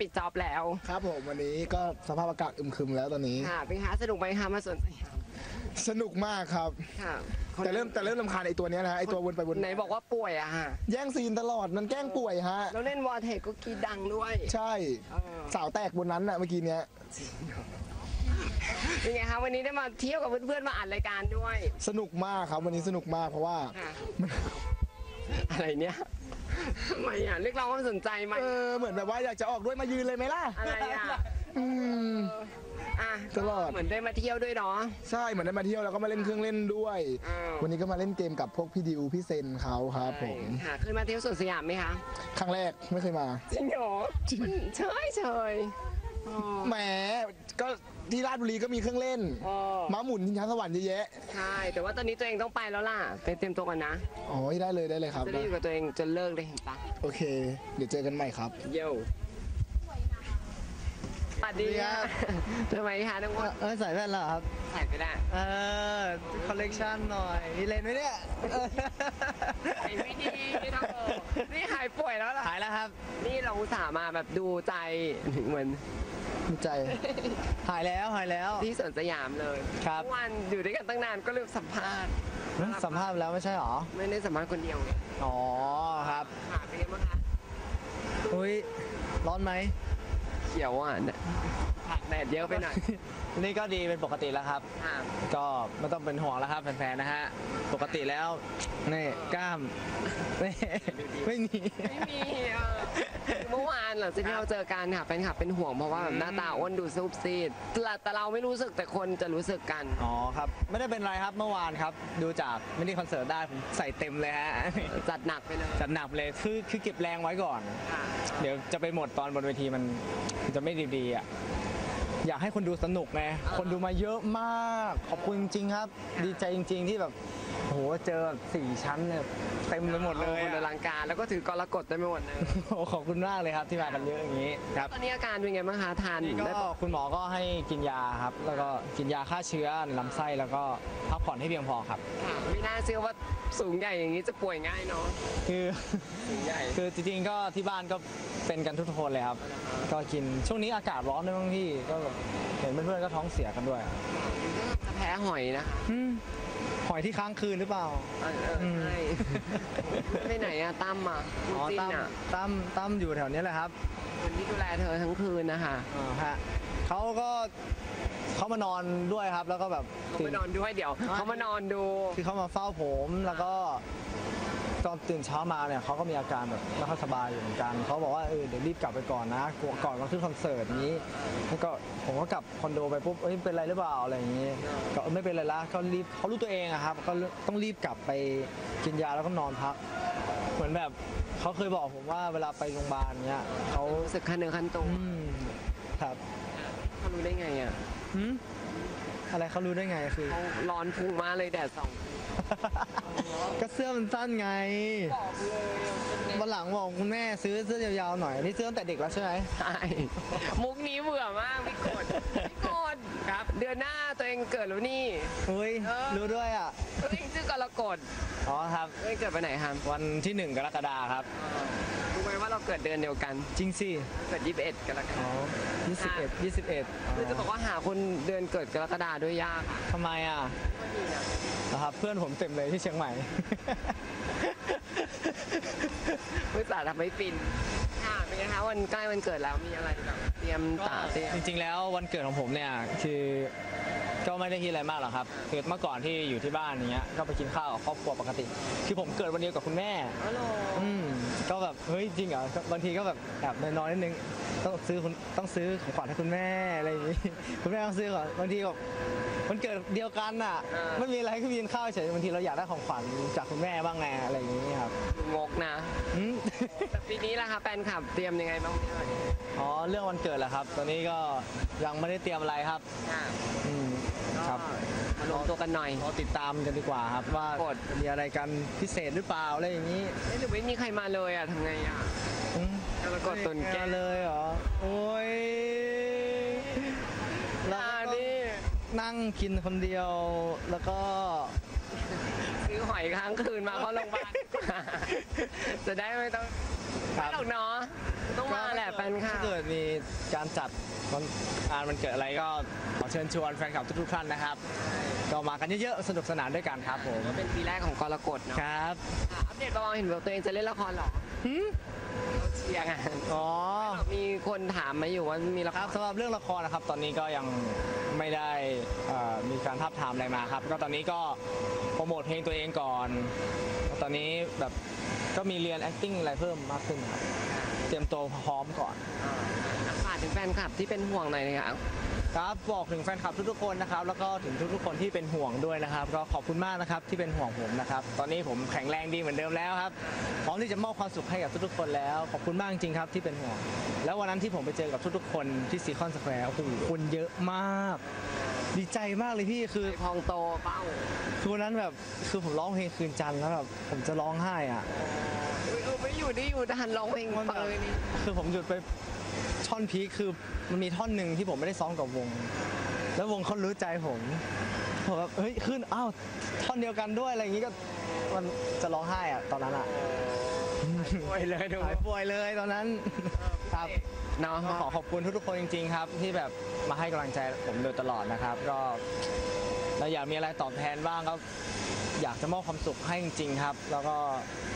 ปิดจ็อบแล้วครับผมวันนี้ก็สภาพอากาศอึมครึมแล้วตอนนี้ค่ะเป็นไงคะสนุกไหมคะมาสวนสยามสนุกมากครับ ค่ะแต่เริ่มแต่เริ่มลำคาญไอตัวเนี้ยนะฮะไอตัววนไปวนไหนบอกว่าป่วยอะฮะแย่งซีนตลอดมันแกล้งป่วยฮะ แล้วเล่นวอร์เทคก็กรีดดังด้วย ใช่เออ สาวแตกบนนั้นน่ะเมื่อกี้เนี้ยเป็นไงคะวันนี้ได้มาเที่ยวกับเพื่อนๆมาอัดรายการด้วย สนุกมากครับวันนี้สนุกมากเพราะว่า ค่ะ อะไรเนี่ย ทำไมอะเรียกร้องความสนใจไหมเออเหมือนแบบว่าอยากจะออกด้วยมายืนเลยไหมล่ะอะไรอะอืม อะตลอด เหมือนได้มาเที่ยวด้วยเนาะ ใช่เหมือนได้มาเที่ยวแล้วก็มาเล่นเครื่องเล่นด้วย อ้าว วันนี้ก็มาเล่นเกมกับพวกพี่ดิวพี่เซนเขาครับผมค่ะเคยมาเที่ยวสวนสยามไหมคะ ครั้งแรกไม่เคยมา จริงเหรอมันเฉยเฉยอ๋อ แหมก็ที่ราชบุรีก็มีเครื่องเล่นอ๋อ ม้าหมุนชิงช้าสวรรค์เยอะแยะใช่ แต่ว่าตอนนี้ตัวเองต้องไปแล้วล่ะ ไปเตรียมตัวกันนะอ๋อได้เลยได้เลยครับ จะได้อยู่กับตัวเองจนเลิกเลยเห็นปะโอเค เดี๋ยวเจอกันใหม่ครับ เย้ส วัสดีค่ะทำไมคะน้องอ้วนเออใส่แว่นแล้วเหรอครับ ใส่ไปได้ เออคอลเลกชันหน่อยมีเลนส์ไหมเนี่ยเออไอ้ไม่ดีไม่ต้องเออนี่หายป่วยแล้วล่ะหายแล้วครับ นี่เราอุตส่าห์มาแบบดูใจเหมือนดีใจ หายแล้วหายแล้วที่สวนสยามเลยครับเมื่อวันอยู่ด้วยกันตั้งนานก็ลืมสัมภาษณ์สัมภาษณ์ไปแล้วไม่ใช่หรอ ไม่ได้สัมภาษณ์คนเดียวไงอ๋อครับค่ะเป็นไงบ้างคะอุ้ยร้อนไหม เขี ยวอะเนี่ยผักแดดเยอะไปหน่อย นี่ก็ดีเป็นปกติแล้วครับ ค่ะ ก็ไม่ต้องเป็นห่วงแล้วครับแฟนๆนะฮะ ปกติแล้วนี่กล้ามนี่ไม่มี ไม่มีเออเมื่อวานหลังจากที่เราเจอกันค่ะแฟนคลับเป็นห่วงเพราะว่าแบบหน้าตาอ้วนดูซูบซีดแต่แต่เราไม่รู้สึกแต่คนจะรู้สึกกัน อ๋อครับไม่ได้เป็นไรครับเมื่อวานครับ ดูจากมินิคอนเสิร์ตได้ผมใส่เต็มเลยฮะ จัดหนักไปเลยจัดหนักเลยคือคือเก็บแรงไว้ก่อน ค่ะ เดี๋ยวจะไปหมดตอนบนเวทีมันมันจะไม่ดีๆอะ อยากให้คนดูสนุกไงคนดูมาเยอะมาก ขอบคุณจริงครับ ดีใจจริง ๆ ที่แบบ โหเจอแบบสี่ชั้นเนี่ยเต็มไปหมดเลยคนออะลังการแล้วก็ถือกรกฎเต็มไปหมดเลยโอ้ขอบคุณมากเลยครับที่มากันเยอะอย่างนี้ครับตอนนี้อาการเป็นไงบ้างคะทานนี่ได้ก็คุณหมอก็ให้กินยาครับ แล้วก็กินยาฆ่าเชื้อในลำไส้แล้วก็พักผ่อนให้เพียงพอครับ ค่ะไม่น่าเชื่อว่าสูงใหญ่อย่างนี้จะป่วยง่ายเนาะคือ สูงใหญ่ คือจริงๆก็ที่บ้านก็เป็นกันทุกคนเลยครับ ก็กินช่วงนี้อากาศร้อนด้วยบางที่ก็แบบเห็นเพื่อนๆก็ท้องเสียกันด้วย จะแพ้หอยนะคะอืม หอยที่ค้างคืนหรือเปล่า เออเอออืมใช่ไปไหนอะตั้มอะคู่อ๋อจิ้นตั้มอะตั้มตั้มอยู่แถวนี้แหละครับคนที่ดูแลเธอทั้งคืนนะคะอ่าฮะเขาก็เขามานอนด้วยครับ แล้วก็แบบเขามานอนด้วยเดี๋ยวเขามานอนดู คือเขามาเฝ้าผมแล้วก็ ตอนตื่นเช้ามาเนี่ยเขาก็มีอาการแบบไม่ค่อยสบายอยู่เหมือนกันเขาบอกว่าเออเดี๋ยวรีบกลับไปก่อนนะกลัวก่อนวันขึ้นคอนเสิร์ตนี้แล้วก็ผมก็กลับคอนโดไปปุ๊บเอ้ยเป็นไรหรือเปล่าอะไรอย่างนี้ก็เออไม่เป็นไรละก็รีบเขารู้ตัวเองอะครับก็ต้องรีบกลับไปกินยาแล้วก็นอนพัก เหมือนแบบเขาเคยบอกผมว่าเวลาไปโรงพยาบาลเนี้ยเขารู้สึกคันเนื้อคันตัวอืมครับเขารู้ได้ไงอะหืม อะไรเขารู้ได้ไงคือ เขาร้อนพุงมากเลยแดดส่องก็เสื้อมันสั้นไงบอกเลยวันหลังบอกคุณแม่ซื้อเสื้อยาวๆหน่อยอันนี่ซื้อตั้งแต่เด็กแล้วใช่ไหมใช่มุกนี้เบื่อมากพี่กดพี่กดครับ เดือนหน้าตัวเองเกิดแล้วนี่อุ้ยเออ รู้ด้วยอะ ตัวเองชื่อกรกฎอ๋อครับ ตัวเองเกิดไปไหนครับวันที่หนึ่งกรกฎาครับ รู้ไหมว่าเราเกิดเดือนเดียวกัน จริงสิเกิด 21กรกฎาอ๋อคม ยี่สิบเอ็ดยี่สิบเอ็ดคือจะบอกว่าหาคนเดือนเกิดกรกฎาด้วยยากอะทำไมอะนะครับเพื่อนผมเต็มเลยที่เชียงใหม่เพื่อสาทำให้ฟินค่ะเป็นไงคะวันใกล้วันเกิดแล้วมีอะไรแบบเตรียมตาเตรียมจริง ๆ แล้ววันเกิดของผมเนี่ยคือก็ไม่ได้คิดอะไรมากหรอกครับคือเมื่อก่อนที่อยู่ที่บ้านอย่างเงี้ยก็ไปกินข้าวกับครอบครัวปกติ คือผมเกิดวันเดียวกับคุณแม่ฮัลโหลอืมก็แบบเฮ้ยจริงเหรอก็บางทีก็แบบแอบน้อยๆนิดนึง ต้องซื้อคุณต้องซื้อของขวัญให้คุณแม่อะไรอย่างงี้คุณแม่ต้องซื้อก่อนบางทีแบบมันเกิดเดียวกันอะไม่มีอะไรก็กินข้าวเฉยบางทีเราอยากได้ของขวัญจากคุณแม่บ้างไงอะไรอย่างงี้ครับงกนะอืมแต่ปีนี้ล่ะคะแฟนคลับเตรียมยังไงบ้างพี่หน่อยอ๋อเรื่องวันเกิดแหละครับ ตอนนี้ก็ยังไม่ได้เตรียมอะไรครับค่ะอืมครับมารวมตัวกันหน่อยรอติดตามกันดีกว่าครับว่ากดมีอะไรกันพิเศษหรือเปล่าอะไรอย่างนี้เอ๊ะหรือไม่มีใครมาเลยอะทำไงอะอืม กรกฎตุนแก้วเลยเหรอ โอ้ยแล้วอ่าก็นี่นั่งกินคนเดียว แล้วก็ ซื้อหอยค้างคืนมาเข้าโรงพยาบาลจะได้ไม่ต้องครัไม่บ หรอกเนาะต้องมาแหละแฟนคลับถ้าเกิดมีการจัดวันงานวันเกิดอะไรก็ขอเชิญชวนแฟนคลับทุกๆท่านนะครับ ก็มากันเยอะๆสนุกสนานด้วยกันครับผมก็เป็นปีแรกของกรกฎเนาะครับ ค่ะอัปเดตเบาๆเห็นว่าตัวเองจะเล่นละครเหรอหืม เขาเชียร์ไงอ๋อมีคนถามมาอยู่ว่ามีละคครรับสำหรับเรื่องละครนะครับ ตอนนี้ก็ยังไม่ได้เอ่อมีการทับทามอะไรมาครับ ก็ตอนนี้ก็โปรโมทเพลงตัวเองก่อน ตอนนี้แบบก็มีเรียน acting อะไรเพิ่มมากขึ้นครับ เตรียมตัวพร้อมก่อน ฝากถึงแฟนคลับที่เป็นห่วงหน่อยนะคะ ครับบอกถึงแฟนคลับทุกๆคนนะครับแล้วก็ถึงทุกๆคนที่เป็นห่วงด้วยนะครับ ก็ขอบคุณมากนะครับที่เป็นห่วงผมนะครับ ตอนนี้ผมแข็งแรงดีเหมือนเดิมแล้วครับพร้อมที่จะมอบความสุขให้กับทุกๆคนแล้วขอบคุณมากจริงๆครับที่เป็นห่วง แล้ววันนั้นที่ผมไปเจอกับทุกๆคนที่ซีคอนสแควร์โอ้โหคนเยอะมาก ดีใจมากเลยพี่คือพองโตเป้าคือวันนั้นแบบคือผมร้องเพลงคืนจันทร์แล้วแบบผมจะร้องไห้อะอุ๊ยเออไม่อยู่นี่อยู่ทันร้องเพลงมันแบบเปยนี่คือผมหยุดไป ท่อนพีคคือมันมีท่อนหนึ่งที่ผมไม่ได้ซ้อมกับวง แล้ววงเขารู้ใจผมผมแบบเฮ้ยขึ้นอ้าวท่อนเดียวกันด้วยอะไรอย่างงี้ก็มันจะร้องไห้อะตอนนั้นอะป่วยเลยดูหายป่วยเลยตอนนั้นครับเนาะก็ขอขอบคุณทุกๆคนจริง ๆ ครับ ที่แบบมาให้กำลังใจผมโดยตลอดนะครับ ก็เราอยากมีอะไรตอบแทนบ้างก็อยากจะมอบความสุขให้จริง ๆ ครับ แล้วก็ถ้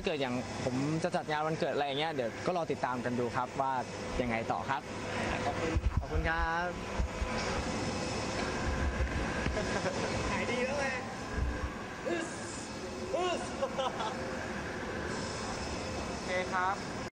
าเกิดอย่างผมจะจัดงานวันเกิดอะไรอย่างเงี้ยเดี๋ยวก็รอติดตามกันดูครับว่ายังไงต่อครับขอบคุณขอบคุณครับขายดีแล้วไงโอเคครับ